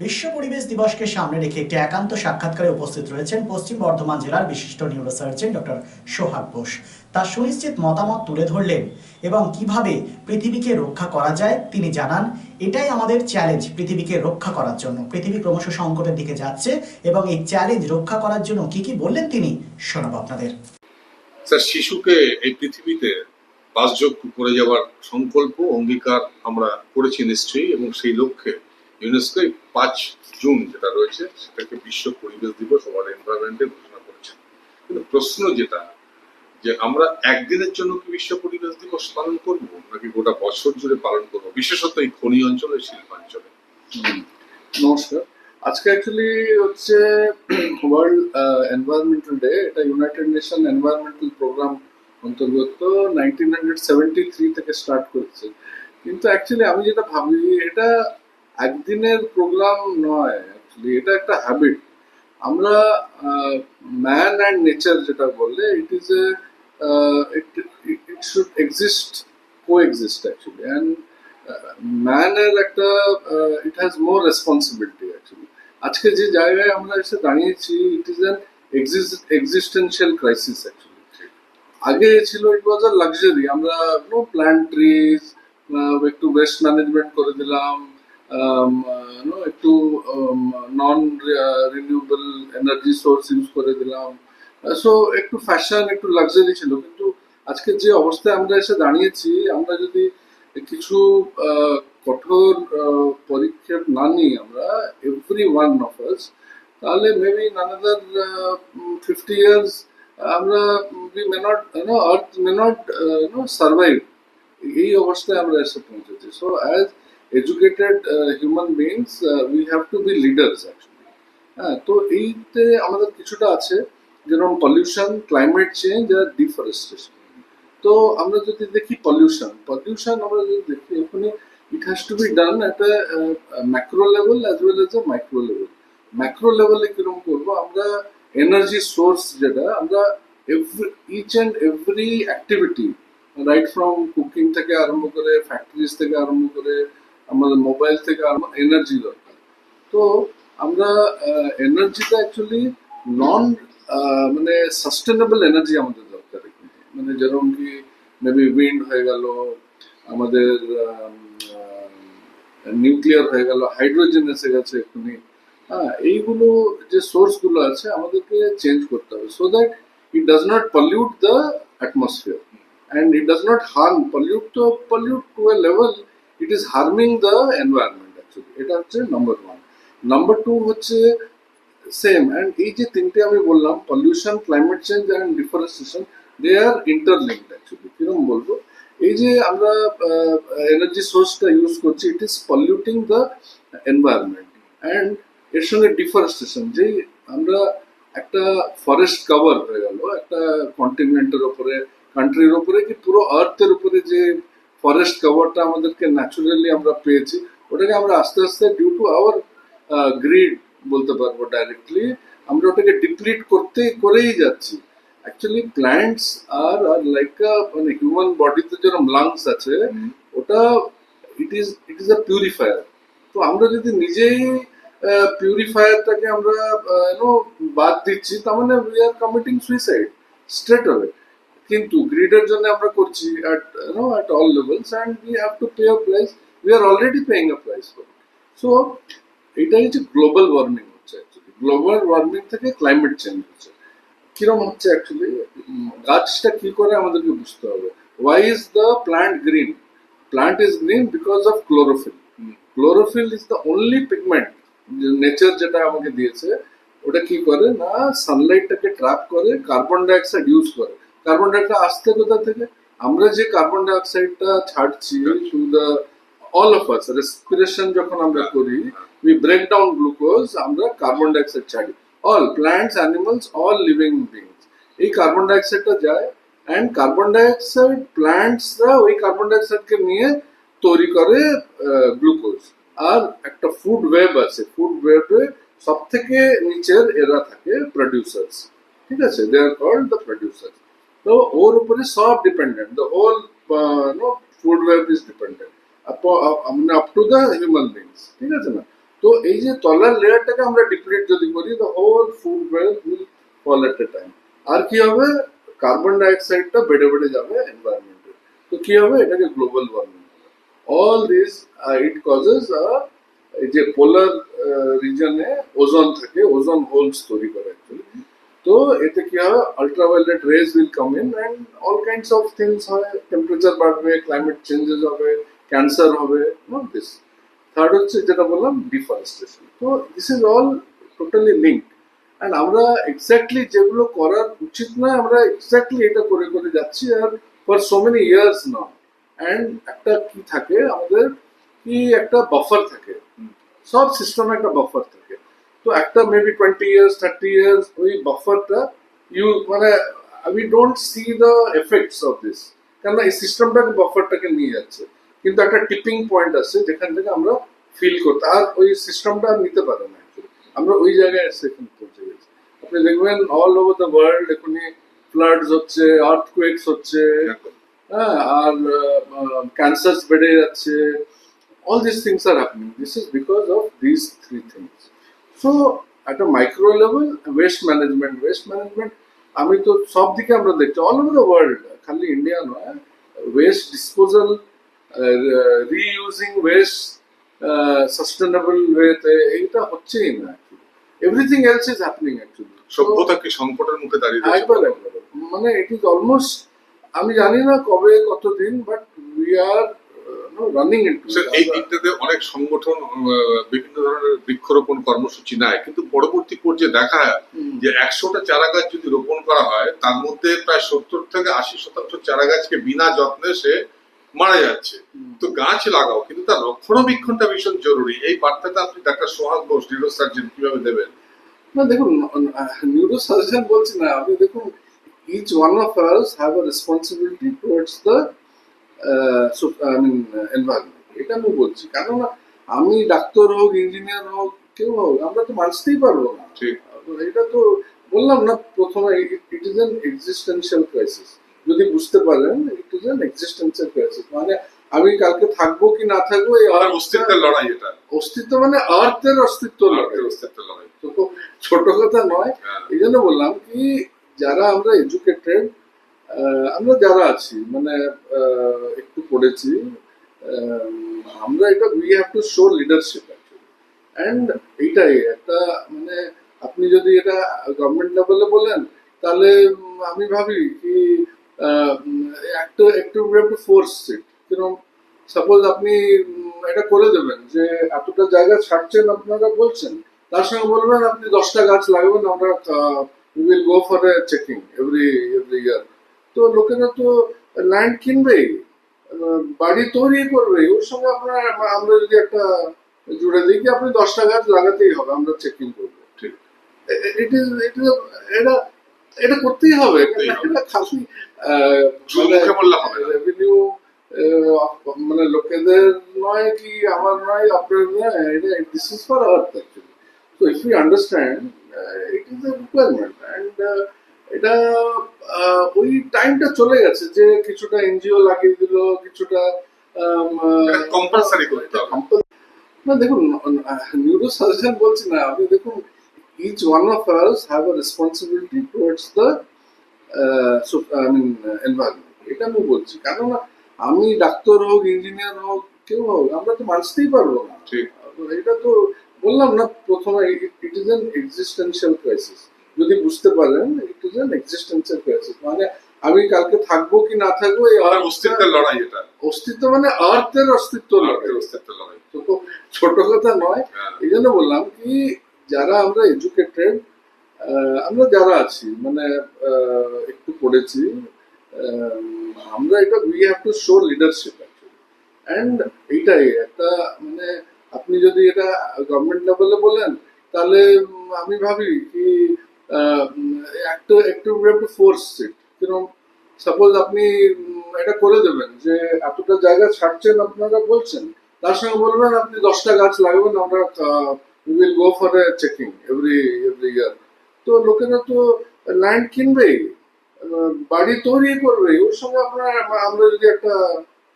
বিশ্ব পরিবেশ দিবসকে সামনে রেখে একটি একান্ত সাক্ষাৎকারে উপস্থিত রয়েছেন পশ্চিম বর্ধমান জেলার বিশিষ্ট নিউরোসার্জন ডক্টর সোহাগ বোস। তার সুনিশ্চিত মতামত তুলে ধরলেন এবং কীভাবে পৃথিবীকে রক্ষা করা যায় তিনি জানান, এটাই আমাদের চ্যালেঞ্জ পৃথিবীকে রক্ষা করার জন্য। পৃথিবী ক্রমশ সংকটের দিকে যাচ্ছে এবং এই চ্যালেঞ্জ রক্ষা করার জন্য কি কি বললেন তিনি শোনাবো আপনাদের। স্যার, শিশুকে এই পৃথিবীতে বাসযোগ্য করে যাওয়ার সংকল্প, অঙ্গীকার আমরা করেছি নিশ্চয়ই এবং সেই লক্ষ্যে ইউনেস্কো পাঁচ জুন যেটা রয়েছে, সেটাকে বিশ্ব পরিবেশ দিবস ওয়ার্ল্ড এনভায়রনমেন্টে ঘোষণা করেছে। কিন্তু প্রশ্ন যেটা, যে আমরা একদিনের জন্য কি বিশ্ব পরিবেশ দিবস পালন করব, নাকি গোটা বছর জুড়ে পালন করব? বিশেষত এই খনি অঞ্চলে শিল্পাঞ্চলে। নমস্কার। আজকে অ্যাকচুয়ালি হচ্ছে ওয়ার্ল্ড এনভায়রনমেন্টাল ডে এটা ইউনাইটেড নেশন এনভায়রনমেন্টাল প্রোগ্রাম অন্তর্গত নাইনটিন হান্ড্রেড সেভেন্টি থ্রি থেকে স্টার্ট করেছে। কিন্তু অ্যাকচুয়ালি আমি যেটা ভাবি, এটা একদিনের প্রোগ্রাম নয় অ্যাকচুয়ালি এটা একটা হ্যাবিট আমরা ম্যান অ্যান্ড নেচার যেটা বললে it is a it should exist co exist actually and ম্যানের একটা it has more responsibility actually আজকে যে জায়গায় আমরা এসে দাঁড়িয়েছি it is an existential crisis actually আগে ছিল ইট ওয়াজ আ লাক্সারি আমরা নো প্ল্যান্ট ট্রিজ একটু ওয়েস্ট ম্যানেজমেন্ট করে দিলাম um, uh, একটু non renewable energy source use করে দিলাম। সো একটু ফ্যাশন একটু লাক্সারি ছিল কিন্তু আজকে যে অবস্থায় আমরা এসে দাঁড়িয়েছি আমরা যদি কিছু কঠোর আহ, পদক্ষেপ না নিই আমরা এভরি ওয়ান অফ আস তাহলে মেবি নানাদার ফিফটি ইয়ার্স আমরা we may not know earth may not know survive এই অবস্থায় আমরা এসে পৌঁছেছি। So as educated human beings we have to be leaders actually হ্যাঁ তো এইতে আমাদের কিছুটা আছে, যেরকম পলিউশন ক্লাইমেট চেঞ্জ আর ডিফরেস্টেশন তো আমরা যদি দেখি পলিউশন পলিউশন আমরা যদি দেখি, এখানে it has to be done at macro level as well as a micro level macro লেভেলে কীরকম করব? আমরা এনার্জি সোর্স যেটা, আমরা every each and every activity right from cooking থেকে আরম্ভ করে ফ্যাক্টরিজ থেকে আরম্ভ করে আমাদের মোবাইল থেকে আরম্ভ এনার্জি দরকার। তো আমরা এনার্জিটা অ্যাকচুয়ালি নন মানে সাস্টেনেবল এনার্জি আমাদের দরকার। মানে যেরকম কি মেবি উইন্ড হয়ে গেল, আমাদের নিউক্লিয়ার হয়ে গেল হাইড্রোজেন এসে গেছে এক্ষুনি। হ্যাঁ এইগুলো যে সোর্সগুলো আছে আমাদেরকে চেঞ্জ করতে হবে। So that it does not pollute the atmosphere and it does not harm pollute তো pollute to a level it is harming the environment actually এটা হচ্ছে নাম্বার ওয়ান নাম্বার টু হচ্ছে সেম অ্যান্ড এই যে তিনটে আমি বললাম pollution climate change and deforestation they are interlinked actually কীরকম বলব? এই যে আমরা এনার্জি সোর্সটা ইউজ করছি it is polluting the environment and এর সঙ্গে ডিফরেস্টেশন যে আমরা একটা ফরেস্ট কভার হয়ে গেল, একটা কন্টিনেন্টের ওপরে কান্ট্রির ওপরে, কি পুরো আর্থের উপরে যে ফরেস্ট কভারটা আমাদেরকে ন্যাচুরালি আমরা পেয়েছি। ওটাকে আমরা আস্তে আস্তে ডিউ টু আওয়ার গ্রিড বলতে পারব ডাইরেক্টলি আমরা ওটাকে ডিপ্লিট করতে করেই যাচ্ছি। অ্যাকচুয়ালি প্ল্যান্টস আর আর লাইক মানে হিউম্যান বডিতে যেরকম লাংস আছে ওটা it is it is a purifier তো আমরা যদি নিজেই পিউরিফায়ারটাকে আমরা বাদ দিচ্ছি তার মানে we are committing suicide straight away কিন্তু গ্রিডের জন্য আমরা করছি at no at all levels and we have to pay a price we are already paying a price for so এটাই হচ্ছে গ্লোবাল ওয়ার্মিং হচ্ছে অ্যাকচুয়ালি গ্লোবাল ওয়ার্মিং থেকে climate change হচ্ছে। কীরকম হচ্ছে অ্যাকচুয়ালি গাছটা কি করে আমাদেরকে বুঝতে হবে। Why is the plant green plant is green because of chlorophyll chlorophyll is the only pigment nature যেটা আমাকে দিয়েছে, ওটা কি করে? না সানলাইটটাকে ট্র্যাপ করে কার্বন ডাইঅক্সাইড ইউজ করে। কার্বন ডাইঅক্সাইড আসতে কোথা থেকে? আমরা যে কার্বন ডাইঅক্সাইডটা ছাড়ছি through the all of us respiration যখন আমরা করি উই ব্রেক ডাউন গ্লুকোজ আমরা কার্বন ডাইঅক্সাইড ছাড়ি। All plants animals all living beings এই কার্বন ডাইঅক্সাইডটা যায় অ্যান্ড কার্বন ডাইঅক্সাইড প্ল্যান্টসরা ওই কার্বন ডাইঅক্সাইডকে নিয়ে তৈরি করে গ্লুকোজ আর একটা ফুড ওয়েব আছে ফুড ওয়েবে সব থেকে নিচের এরা থাকে প্রডিউসার্স ঠিক আছে? They are called the producers তো ওর উপরে সব dependent the whole no food web is dependent মানে up to the human beings ঠিক আছে না তো এই যে তলার লেয়ারটাকে আমরা ডিপ্লিট যদি করি the whole food well will fall at a time আর কি হবে কার্বন ডাইঅক্সাইডটা বেড়ে বেড়ে যাবে এনভায়রনমেন্টে তো কি হবে এটাকে global warming all this it causes এই যে পোলার রিজনে ওজন থাকে ওজন হোলস তৈরি করে অ্যাকচুয়ালি তো এতে কি হবে ultraviolet rays will come in and all kinds of things হয়। টেম্পারেচার বাড়বে ক্লাইমেট চেঞ্জেস হবে ক্যান্সার হবে নট দিস থার্ড হচ্ছে যেটা বললাম ডিফরেস্টেশন তো this is all totally link and আমরা এক্স্যাক্টলি যেগুলো করার উচিত নয়, আমরা এক্স্যাক্টলি এটা করে করে যাচ্ছি আর for so many years now and একটা কি থাকে আমাদের? কি একটা বাফার থাকে। সব সিস্টেমে একটা বাফার থাকে। তো একটা maybe twenty years thirty years ওই বাফারটা ইউ মানে we don't see the effects of this কেন এই সিস্টেমটাকে বাফারটাকে নিয়ে যাচ্ছে। কিন্তু একটা টিপিং পয়েন্ট আছে যেখান থেকে আমরা ফিল করতে আর ওই সিস্টেমটা নিতে পারে না আমরা ওই জায়গায় এসে এখন পৌঁছে গেছি। আপনি দেখবেন অল ওভার দ্য ওয়ার্ল্ড এখনই ফ্লাডস হচ্ছে আর্থকুয়েকস হচ্ছে হ্যাঁ আর ক্যান্সার বেড়ে যাচ্ছে। All this things are happening this is because of this three things so একটা micro level waste management waste management আমি তো সব দিকে আমরা দেখছি অল ওভার দ্য ওয়ার্ল্ড খালি ইন্ডিয়া নয় waste disposal reusing waste sustainable ওয়েতে এইটা হচ্ছেই না everything else is happening actually সভ্যতা কি সংকটের মুখে দাঁড়িয়ে একবার একবার মানে ইট ইজ অলমোস্ট আমি জানি না কবে কতদিন but we are running sir, এই দিকটাতে অনেক সংগঠন বিভিন্ন ধরনের বৃক্ষরোপণ কর্মসূচি নেয়। কিন্তু পরবর্তী পর্যায়ে দেখা যে একশোটা চারা গাছ যদি রোপণ করা হয় তার মধ্যে প্রায় সত্তর থেকে আশি শতাংশ চারা গাছকে বিনা যত্নে সে মারা যাচ্ছে। তো গাছ লাগাও কিন্তু তার রক্ষণাবেক্ষণটা ভীষণ জরুরি। এই বার্তাটা আপনি ডাক্তার সোহাগ ঘোষ নিউরোসার্জন কীভাবে দেবেন? না দেখুন নিউরো সার্জন বলছি না আপনি দেখুন each one of us have a responsibility towards the I mean environment এটা আমি বলছি কেননা আমি ডাক্তার হোক ইঞ্জিনিয়ার হোক কেউ হোক আমরা তো বাঁচতেই পারব না। এটা তো বললাম না প্রথমে it is an existential crisis যদি বুঝতে পারেন it is an existential crisis মানে আমি কালকে থাকব কি না থাকব এই আর অস্তিত্বের লড়াই এটা। অস্তিত্ব মানে আর্থের অস্তিত্ব লড়াই। অস্তিত্ব লড়াই। তো ছোট কথা নয় হ্যাঁ। এই জন্য বললাম কি যারা আমরা এডুকেটেড আমরা যারা আছি মানে একটু পড়েছি আমরা এটা we have to show leadership and এইটাই, একটা মানে আপনি যদি এটা গভর্নমেন্ট লেভেলে বলেন, তাহলে আমি ভাবি কি একটু একটু ফোর্স ইট কীরকম সাপোজ আপনি এটা করে দেবেন যে, এতটা জায়গা ছাড়ছেন আপনারা বলছেন, তার সঙ্গে বলবেন আপনি দশটা গাছ লাগাবেন, আমরা we will go for a checking every every year তো লোকেরা তো ল্যান্ড কিনবেই বাড়ি তৈরি করবে ওর সঙ্গে আপনার আমরা যদি একটা জুড়ে দিই কি আপনি দশটা গাছ লাগাতেই হবে আমরা চেকিং করব। ঠিক। ইট ইজ ইট ইজ এটা এটা করতেই হবে এটা খালি আহ, শুধু মুখে বললে হবে না। রেভিনিউ মানে লোকেদের নয় কি আমার নয় আপনার নয় এটা this is for earth actually so if you understand it is a requirement and এটা ওই টাইমটা চলে গেছে যে কিছুটা এনজিও লাগিয়ে দিল কিছুটা কম্পালসারি করতে না দেখুন নিউরো বলছি না আপনি দেখুন each one of us have a responsibility towards the I mean environment এটা আমি বলছি কেননা আমি ডাক্তার হোক ইঞ্জিনিয়ার হোক কেউ হোক আমরা তো বাঁচতেই পারব না। ঠিক। এটা তো বললাম না প্রথমে it is an existential crisis যদি বুঝতে পারেন it is an existential crisis মানে আমি কালকে থাকব কি না থাকব এই অস্তিত্বের লড়াই এটা। অস্তিত্ব মানে আর্থের অস্তিত্ব লড়াই। ভারতের অস্তিত্বের লড়াই। তো ছোট কথা নয় হ্যাঁ। এই জন্য বললাম কি যারা আমরা এডুকেটেড আমরা যারা আছি মানে একটু পড়েছি আমরা এটা we have to show leadership and এইটাই একটা মানে আপনি যদি এটা গভর্নমেন্ট লেভেলে বলেন তাহলে আমি ভাবি কি একটু একটু একটু ফোর্স ইট কীরকম সাপোজ আপনি এটা করে দেবেন যে এতটা জায়গা ছাড়ছেন আপনারা বলছেন তার সঙ্গে বলবেন আপনি দশটা গাছ লাগাবেন আমরা we will go for a checking every every year তো লোকেরা তো ল্যান্ড কিনবেই বাড়ি তৈরি করবে ওর সঙ্গে আপনার আমরা যদি একটা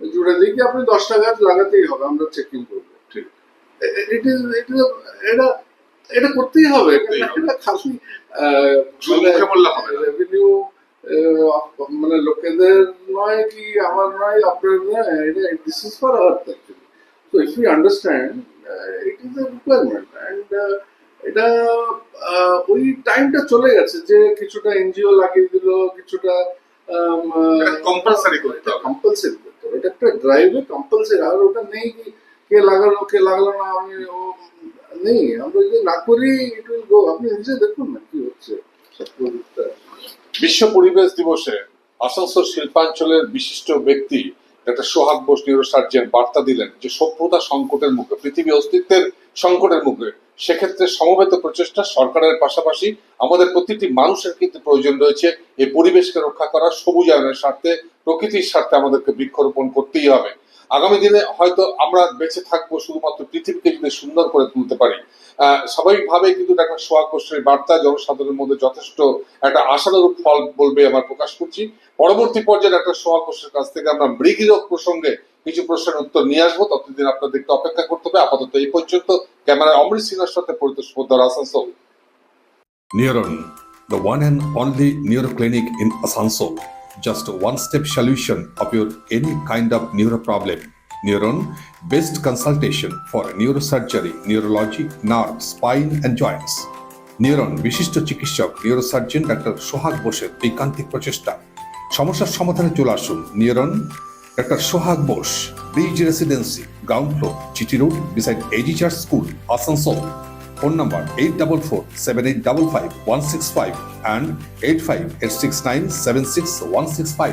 জুড়ে দিই কি আপনি দশটা গাছ লাগাতেই হবে আমরা চেকিং করব। ঠিক। ইট ইজ ইট ইজ এটা এটা করতেই হবে এটা খালি আহ, শুধু মুখে বললে হবে না। রেভিনিউ মানে লোকেদের নয় কি আমার নয় আপনার নয় এটা this is for earth actually তো if you understand it is a requirement and এটা ওই টাইমটা চলে গেছে যে কিছুটা এনজিও লাগিয়ে দিল কিছুটা compulsory করতে। কম্পালসারি করতে এটা একটা ড্রাইভে কম্পালসারি আর ওটা নেই কি কে লাগালো কে লাগল না আমি নেই, আমরা যদি না করি ইট উইল গো আপনি নিজে দেখুন না কি হচ্ছে। বিশ্ব পরিবেশ দিবসে আসানসোল শিল্পাঞ্চলের বিশিষ্ট ব্যক্তি একটা সোহাগ বোস নিউরোসার্জন বার্তা দিলেন যে সভ্যতা সংকটের মুখে, পৃথিবী অস্তিত্বের সংকটের মুখে, সেক্ষেত্রে সমবেত প্রচেষ্টা সরকারের পাশাপাশি আমাদের প্রতিটি মানুষের কিন্তু প্রয়োজন রয়েছে এই পরিবেশকে রক্ষা করা, সবুজায়নের স্বার্থে, প্রকৃতির স্বার্থে আমাদেরকে বৃক্ষরোপণ করতেই হবে। আগামী দিনে হয়তো আমরা বেঁচে থাকব শুধুমাত্র পৃথিবীকে যদি সুন্দর করে তুলতে পারি। স্বাভাবিকভাবে কিন্তু একটা বার্তা জনসাধারণের মধ্যে যথেষ্ট একটা আশানুরূপ ফল বলবে আমরা প্রকাশ করছি। পরবর্তী একটা কাছ থেকে আমরা মৃগী রোগ প্রসঙ্গে কিছু প্রশ্নের উত্তর নিয়ে আসব। ততদিন আপনাদেরকে অপেক্ষা করতে হবে। আপাতত এই পর্যন্ত। ক্যামেরায় অমৃত সিনহার সাথে Asansol. Neuron, the one and only neuroclinic in Asansol. Just a one-step solution of your any kind of neuro problem. Neuron, best consultation for neurosurgery, neurology, nerve, spine and joints. Neuron বিশিষ্ট চিকিৎসক neurosurgeon doctor সোহাগ বোসের ঐকান্তিক প্রচেষ্টা সমস্যার সমাধানে চলে আসুন neuron doctor Sohag Bose bridge residency ground floor CT road beside AG church school Asansol phone number eight double four seven eight double five one six five and eight five eight six nine seven six one six five